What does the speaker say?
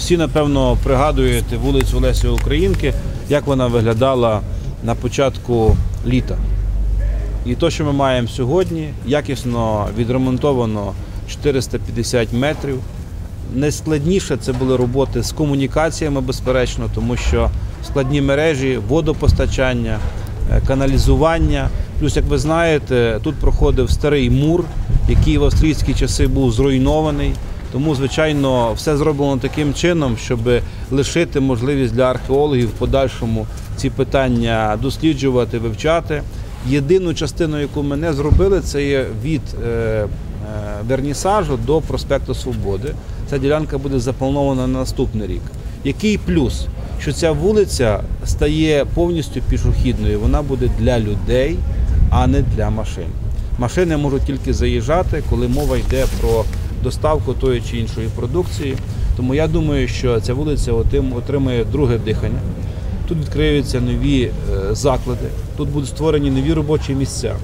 всі, напевно, пригадуєте вулицю Олесі Українки, як вона виглядала на початку літа. І те, що ми маємо сьогодні, якісно відремонтовано 450 метрів. Найскладніше це були роботи з комунікаціями, безперечно, тому що складні мережі, водопостачання, е, каналізування. Плюс, як ви знаєте, тут проходив старий мур, який в австрійські часи був зруйнований. Тому, звичайно, все зроблено таким чином, щоб лишити можливість для археологів в подальшому ці питання досліджувати, вивчати. Єдину частину, яку ми не зробили, це є від е, е, Вернісажу до проспекту Свободи. Ця ділянка буде запланована на наступний рік. Який плюс? Що ця вулиця стає повністю пішохідною, вона буде для людей, а не для машин. Машини можуть тільки заїжджати, коли мова йде про доставку тої чи іншої продукції. Тому я думаю, що ця вулиця отримає друге дихання. Тут відкриються нові е, заклади, тут будуть створені нові робочі місця.